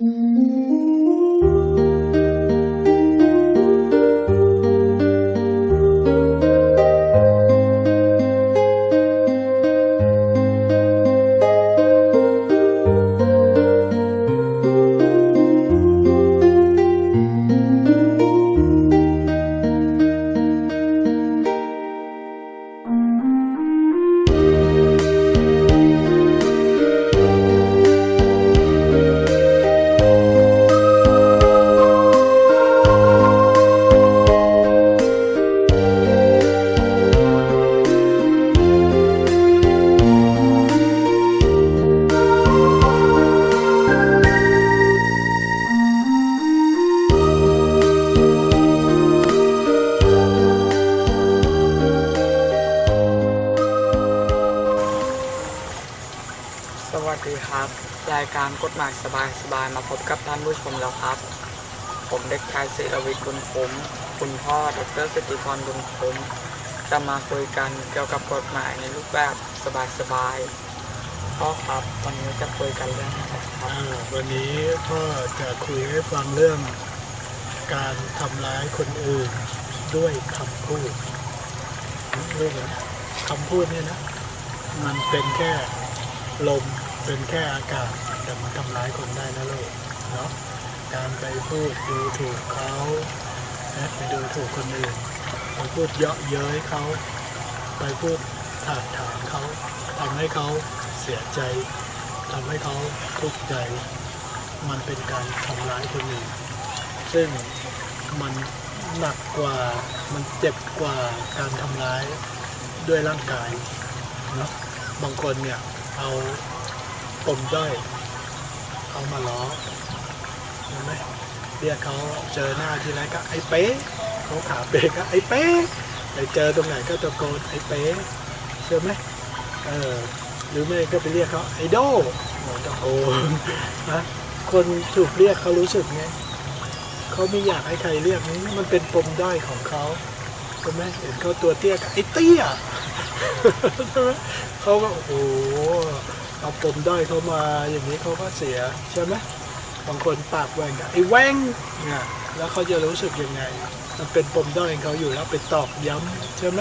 ส ครับ รายการกฎหมายสบายสบายๆมาพบกับท่านผู้ชมแล้วครับ ผมเด็กชายศิรวิทย์บุญคมคุณพ่อดรสติพรบุญคมจะมาคุยกันเกี่ยวกับกฎหมายในรูปแบบสบายๆพ่อครับวันนี้จะคุยกันเรื่องอะไรครับวันนี้พ่อจะคุยให้ฟังเรื่องการทำร้ายคนอื่นด้วยคำพูดเรื่องอะคำพูดเนี่ยนะ มันเป็นแค่ลม เป็นแค่อากาศแต่มันทำร้ายคนได้นะลูกเนาะการไปพูดดูถูกเขานะไปดูถูกคนอื่นไปพูดเยาะเย้ยเขา ไปพูดถากถางเขาทำให้เขาเสียใจทำให้เขาทุกข์ใจ มันเป็นการทำร้ายคนอื่น ซึ่งมันหนักกว่ามันเจ็บกว่าการทำร้ายด้วยร่างกายเนาะบางคนเนี่ยเอา ปมด้อยเอามาล้อเห็นไหมเรียกเขาเจอหน้าทีไรก็ไอ้เป๊ะเขาขาเป๊ะก็ไอ้เป๊ะไปเจอตรงไหนก็ตะโกนไอ้เป๊ะใช่ไหมเออหรือไม่ก็ไปเรียกเขาไอดอลโอ้ตะโกนนะคนถูกเรียกเขารู้สึกไงเขาไม่อยากให้ใครเรียกนี่มันเป็นปมด้อยของเขาใช่ไหมเห็นเขาตัวเตี้ยกับไอเตี้ยใช่ไหมเขาก็โอ้โห เอาปมด้อยเขามาอย่างนี้เขาก็เสียใช่ไหมบางคนปากแหว่งไอ้แหว่งเนี่ยแล้วเขาจะรู้สึกยังไง มันเป็นปมด้อยของเขาอยู่แล้วไปตอกย้ำใช่ไหม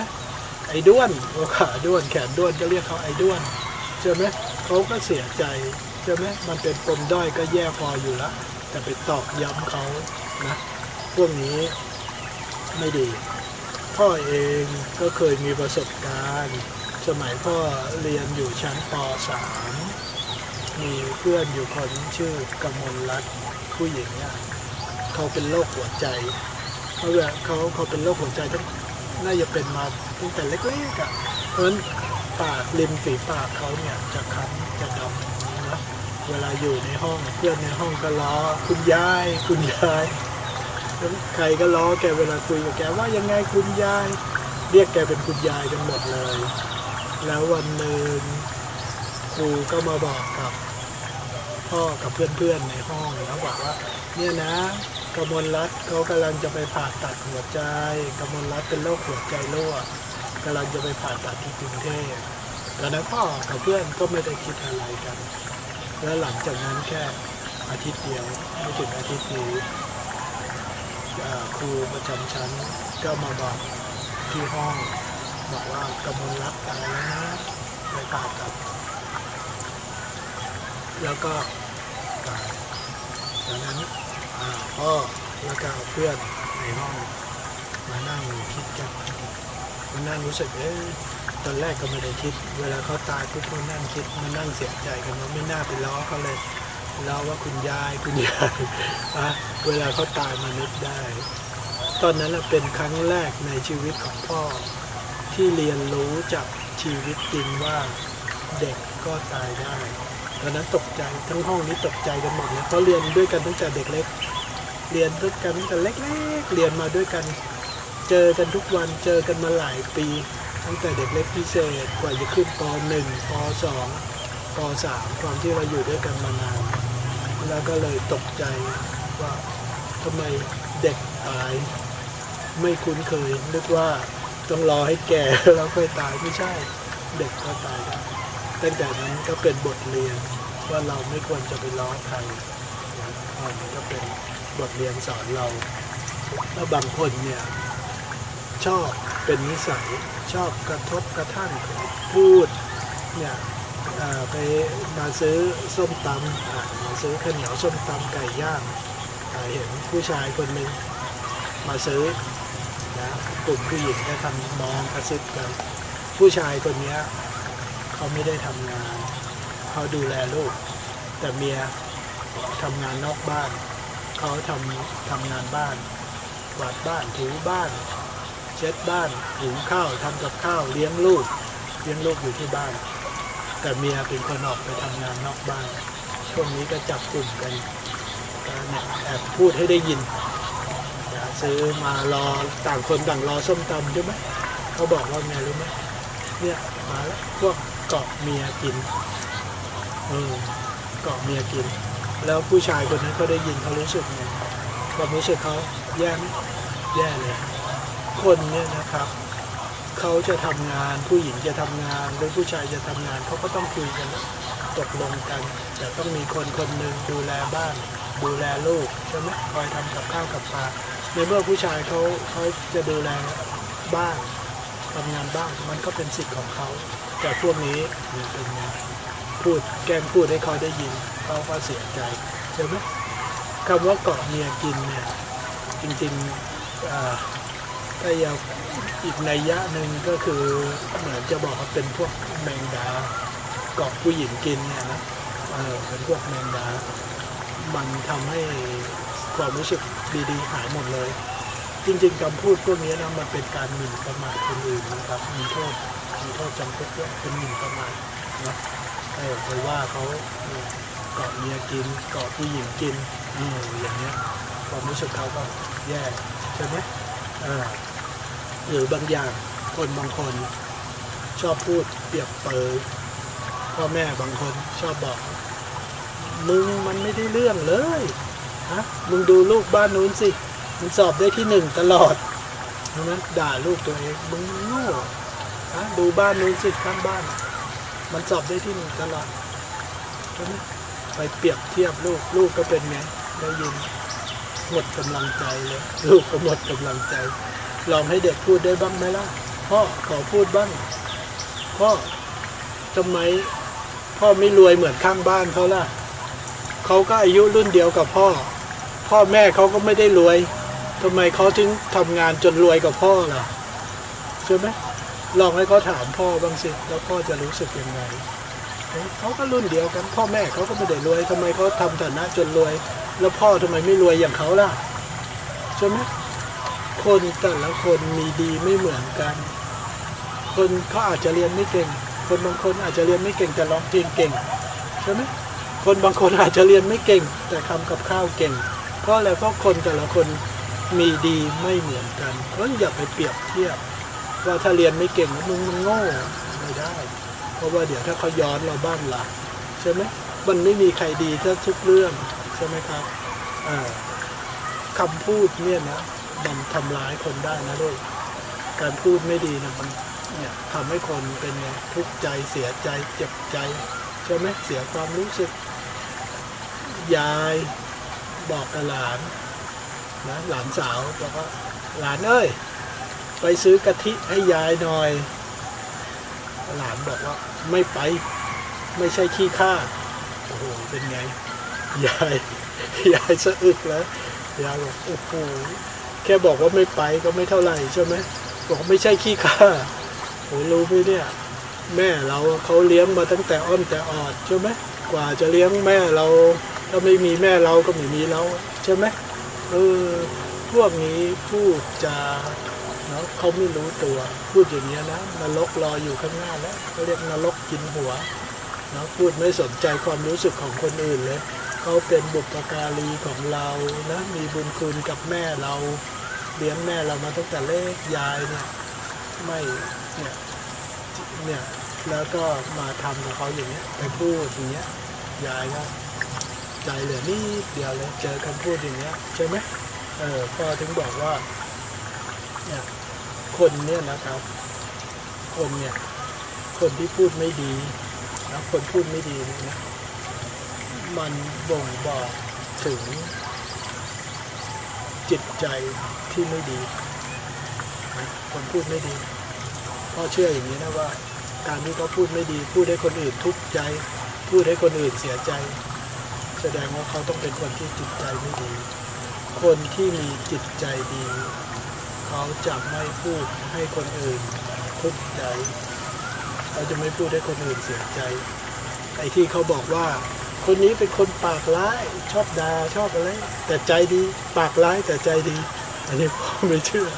ไอ้ด้วนหัวขาด้วนแขนด้วนก็เรียกเขาไอ้ด้วนใช่ไหมเขาก็เสียใจใช่ไหมมันเป็นปมด้อยก็แย่พออยู่แล้วแต่ไปตอกย้ำเขานะพวกนี้ไม่ดี พ่อเองก็เคยมีประสบการณ์ สมัยพ่อเรียนอยู่ชั้นป .3 มีเพื่อนอยู่คนชื่อกมลรัตน์ผู้หญิงเนี่ยเขาเป็นโรคหัวใจเขาแบบเขาเขาเป็นโรคหัวใจตั้งน่าจะเป็นมาตั้งแต่เล็กๆอะเพราะฉะนั้นปากริมฝีปากเขาเนี่ยจะค้ำจะดำนะเวลาอยู่ในห้องเพื่อนในห้องก็ล้อคุณยายคุณยายใครก็ล้อแกเวลาคุยกับแกว่ายังไงคุณยาย เรียกแกเป็นคุณยายกันหมดเลย แล้ววันหนึ่งครูก็มาบอกกับพ่อกับเพื่อนๆในห้องแล้วบอกว่า เนี่ยนะกมลรัตเขากำลังจะไปผ่าตัดหัวใจกมลรัตเป็นโรคหัวใจรั่วกำลังจะไปผ่าตัดที่กรุงเทพตอนนั้นพ่อกับเพื่อนก็ไม่ได้คิดอะไรกัน แล้วหลังจากนั้นแค่อาทิตย์เดียวไม่ถึงอาทิตย์นี้อ่าครูประจำชั้นก็มาบอกที่ห้องบอกว่ากำมลรักตายแล้ว นะไปผ่าตัดแล้วก็ตายดังนั้นพ่อแล้วก็เพื่อนในห้องมานั่งคิดกันมันนั่งรู้สึกเอ๊ะตอนแรกก็ไม่ได้คิด เวลาเขาตายปุ๊บก็นั่งคิดมันนั่งเสียใจกันว่าไม่น่าไปล้อเขาเลยล้อว่าคุณยายคุณยายอะเวลาเขาตายมานึกได้ ตอนนั้นเป็นครั้งแรกในชีวิตของพ่อที่เรียนรู้จาก ชีวิตจริงว่าเด็กก็ตายได้ตอนนั้นตกใจทั้งห้องนี้ตกใจกันหมดเลยเพราะเรียนด้วยกันตั้งแต่เด็กเล็ก เรียนด้วยกันตั้งแต่เล็กๆเรียนมาด้วยกัน เจอกันทุกวันเจอกันมาหลายปี ตั้งแต่เด็กเล็กพิเศษกว่าจะขึ้นป .1 ป .2 ป .3 ความที่เราอยู่ด้วยกันมานานแล้วก็เลยตกใจว่าทำไมเด็กตาย ไม่คุ้นเคยนึกว่า ต้องรอให้แก่แล้วค่อยตายไม่ใช่ เด็กก็ตายได้ตั้งแต่นั้นก็เป็นบทเรียนว่าเราไม่ควรจะไปล้อใครนะอ่ามันก็เป็นบทเรียนสอนเราแล้วบางคนเนี่ยชอบเป็นนิสัยชอบกระทบกระทั่งพูดเนี่ยไปมาซื้อส้มตำมาซื้อข้าวเหนียวส้มตำไก่ย่างเห็นผู้ชายคนหนึ่งมาซื้อนะ กลุ่มผู้หญิงก็ทำมองกระซิบกันผู้ชายคนนี้เขาไม่ได้ทำงาน เขาดูแลลูก แต่เมียทำงานนอกบ้าน เขาทำทำงานบ้านกวาดบ้านถูบ้าน เช็ดบ้านหุงข้าวทำกับข้าวเลี้ยงลูก เลี้ยงลูกอยู่ที่บ้าน แต่เมียเป็นคนออกไปทำงานนอกบ้านช่วงนี้ก็จับกลุ่มกันแอบพูดให้ได้ยิน ซื้อมารอต่างคนต่างรอส้มตำใช่ไหมเขาบอกว่าไงรู้ไหมเนี่ยมาแล้วพวกเกาะเมียกินเออเกาะเมียกิน แล้วผู้ชายคนนั้นเขาได้ยินเขารู้สึกไงความรู้สึกเขาแย่แย่เลยคนเนี่ยนะครับเขาจะทำงานผู้หญิงจะทำงานหรือผู้ชายจะทำงานเขาก็ต้องคุยกันตกลงกันแต่ต้องมีคนคนหนึ่งดูแลบ้านดูแลลูกใช่ไหมคอยทำกับข้าวกับปลา ในเมื่อผู้ชายเขาเขาจะดูแลบ้านทำงานบ้านมันก็เป็นสิทธิ์ของเขา แต่พวกนี้เป็นพูดแกล้งพูดให้เขาได้ยินเขาก็เสียใจใช่ไหมคำว่าเกาะเมียกินเนี่ยจริงๆถ้าอยากอีกในยยะหนึ่งก็คือเหมือนจะบอกว่าเป็นพวกแมงดาเกาะผู้หญิงกินเนี่ยนะเออเป็นพวกแมงดา มันทำให้ ความรู้สึกดีๆ หายหมดเลย จริงๆคำพูดพวกนี้นะมันเป็นการหมิ่นประมาทคนอื่นนะครับมีโทษมีโทษจำคุกด้วยเป็นหมิ่นประมาทนะเออไปว่าเขาเกาะเมียกินเกาะผู้หญิงกินเอออย่างเงี้ยความรู้สึกเขาก็แย่ใช่ไหมเออหรือบางอย่างคนบางคนชอบพูดเปรียบเปยพ่อแม่บางคนชอบบอก มึงมันไม่ได้เรื่องเลย ฮะมึงดูลูกบ้านนู้นสิ มันสอบได้ที่หนึ่งตลอดใช่ไหมด่าลูกตัวเอง มึงโง่ฮะดูบ้านนู้นสิข้างบ้าน มันสอบได้ที่หนึ่งตลอดใช่ไหมไปเปรียบเทียบลูก ลูกก็เป็นไงได้ยินหมดกำลังใจเลย ลูกก็หมดกำลังใจ ลองให้เด็กพูดได้บ้างไหมล่ะ พ่อขอพูดบ้าง พ่อทำไมพ่อไม่รวยเหมือนข้างบ้านเขาล่ะ เขาก็อายุรุ่นเดียวกับพ่อ พ่อแม่เขาก็ไม่ได้รวยทำไมเขาถึงทำงานจนรวยกับพ่อล่ะใช่ไหมลองให้เขาถามพ่อบ้างสิแล้วพ่อจะรู้สึกยังไงเขาก็รุ่นเดียวกัน พ่อแม่เขาก็ไม่ได้รวยทำไมเขาทำฐานะจนรวย แล้วพ่อทำไมไม่รวยอย่างเขาล่ะใช่ไหมคนแต่ละคนมีดีไม่เหมือนกัน คนเขาอาจจะเรียนไม่เก่ง คนบางคนอาจจะเรียนไม่เก่งแต่ร้องเพลงเก่งใช่ไหมคนบางคนอาจจะเรียนไม่เก่ง แต่ทำกับข้าวเก่ง ราะอะไรเพราะคนแต่ละคนมีดีไม่เหมือนกันเพราะอย่าไปเปรียบเทียบ ว่าถ้าเรียนไม่เก่งมึงมันโง่ไม่ได้ เพราะว่าเดี๋ยวถ้าเขาย้อนเราบ้านหล่ะใช่ไหมมันไม่มีใครดีถ้าทุกเรื่องใช่ไหมครับอ่าคำพูดเนี่ยนะมันทำร้ายคนได้นะลูกการพูดไม่ดีนะมันเนี่ยทำให้คนเป็นไงทุกข์ใจเสียใจเจ็บใจใช่ไหมเสียความรู้สึกยาย บอกกับหลานนะหลานสาวบอกว่าหลานเอ้ยไปซื้อกะทิให้ยายหน่อย หลานบอกว่าไม่ไปไม่ใช่ขี้ข้าโอ้โหเป็นไงยายยายสะอึกแล้วยายบอกโอ้โหแค่บอกว่าไม่ไปก็ไม่เท่าไหร่ใช่ไหมบอกไม่ใช่ขี้ข้าโอ้รู้ไหมเนี่ย แม่เราเขาเลี้ยงมาตั้งแต่อ้อนแต่ออดใช่ไหมกว่าจะเลี้ยงแม่เรา ถ้าไม่มีแม่เราก็ไม่มีเราใช่ไหมเออพวกนี้พูดจาเนาะเขาไม่รู้ตัว พูดอย่างเงี้ยนะนรกรออยู่ข้างหน้าแล้วเขาเรียกนรกกินหัวนะพูดไม่สนใจความรู้สึกของคนอื่นเลยเขาเป็นบุปการีของเรานะมีบุญคุณกับแม่เราเลี้ยงแม่เรามาตั้งแต่เล็กยายเนี่ยไม่เนี่ยเนี่ยแล้วก็มาทำกับเขาอย่างเงี้ยไปพูดอย่างเงี้ยยายก็ ใจเหลือนิดเดียวเลยเจอคำพูดอย่างเงี้ยใช่ไหมเออพ่อถึงบอกว่าเนี่ยคนเนี่ยนะครับ คนเนี่ย คนที่พูดไม่ดีนะคนพูดไม่ดีเนี่ยนะมันบ่งบอกถึง จิตใจที่ไม่ดีนะคนพูดไม่ดีพ่อเชื่ออย่างนี้นะว่า การที่เขาพูดไม่ดี พูดให้คนอื่นทุกข์ใจ พูดให้คนอื่นเสียใจ แสดงว่าเขาต้องเป็นคนที่จิตใจไม่ดี คนที่มีจิตใจดี เขาจะไม่พูดให้คนอื่นทุกข์ใจ เขาจะไม่พูดให้คนอื่นเสียใจ ไอ้ที่เขาบอกว่า คนนี้เป็นคนปากร้ายชอบด่าชอบอะไร แต่ใจดีปากร้ายแต่ใจดี อันนี้พ่อไม่เชื่อ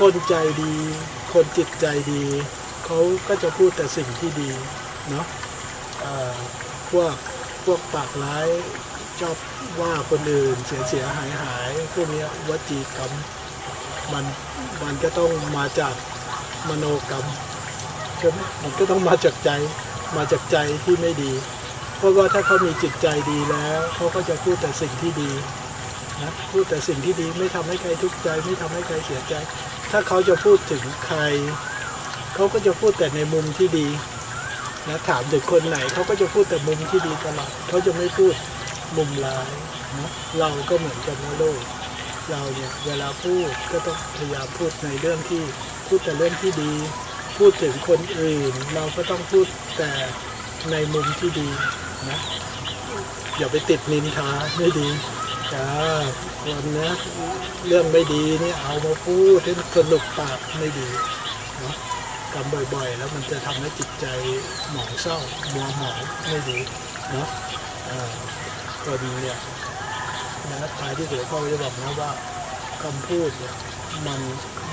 คนใจดี คนจิตใจดี เขาก็จะพูดแต่สิ่งที่ดีเนาะเอ่อพวก พวกปากร้ายชอบว่าคนอื่นเสียเสียหายหายพวกนี้วจีกรรมมันมันก็ต้องมาจากมโนกรรมใช่ไหมมันก็ต้องมาจากใจมาจากใจที่ไม่ดี เพราะว่าถ้าเขามีจิตใจดีแล้วเขาก็จะพูดแต่สิ่งที่ดีนะพูดแต่สิ่งที่ดีไม่ทำให้ใครทุกข์ใจ ไม่ทำให้ใครเสียใจ ถ้าเขาจะพูดถึงใคร เขาก็จะพูดแต่ในมุมที่ดี นะถามถึงคนไหนเขาก็จะพูดแต่มุมที่ดีตลอดเขาจะไม่พูดมุมร้ายนะเราก็เหมือนกันนะโลกเราเนี่ยเวลาพูดก็ต้องพยายามพูดในเรื่องที่พูดแต่เรื่องที่ดี พูดถึงคนอื่น เราก็ต้องพูดแต่ในมุมที่ดีนะอย่าไปติดนินทาไม่ดีจ้าคนนะเรื่องไม่ดีนี่เอามาพูดให้สนุกปากไม่ดีนะ กำบ่อย ๆ แล้วมันจะทำให้จิตใจหมองเศร้ามัวหมองไม่ดีนะอ่าคนเนี่ยนะท้ายที่สุดก็จะบอกนะว่าคำพูดเนี่ยมัน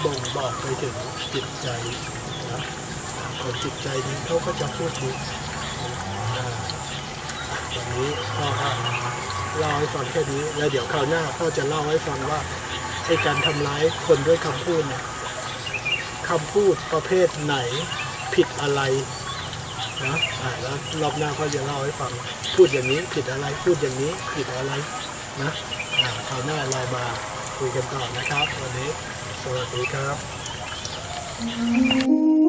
บ่งบอกไปถึงจิตใจนะคนจิตใจนี้เขาก็จะพูดดีนะวันนี้พ่อก็เล่าให้ฟังแค่นี้แล้วเดี๋ยวคราวหน้าพ่อจะเล่าให้ฟังว่าไอ้การทำร้ายคนด้วยคำพูดเนี่ย คำพูดประเภทไหนผิดอะไรนะอ่าแล้วรอบหน้าก็จะเล่าให้ฟังพูดอย่างนี้ผิดอะไรพูดอย่างนี้ผิดอะไรนะอ่าคราวหน้าเรามาคุยกันต่อนะครับ วันนี้สวัสดีครับ Thank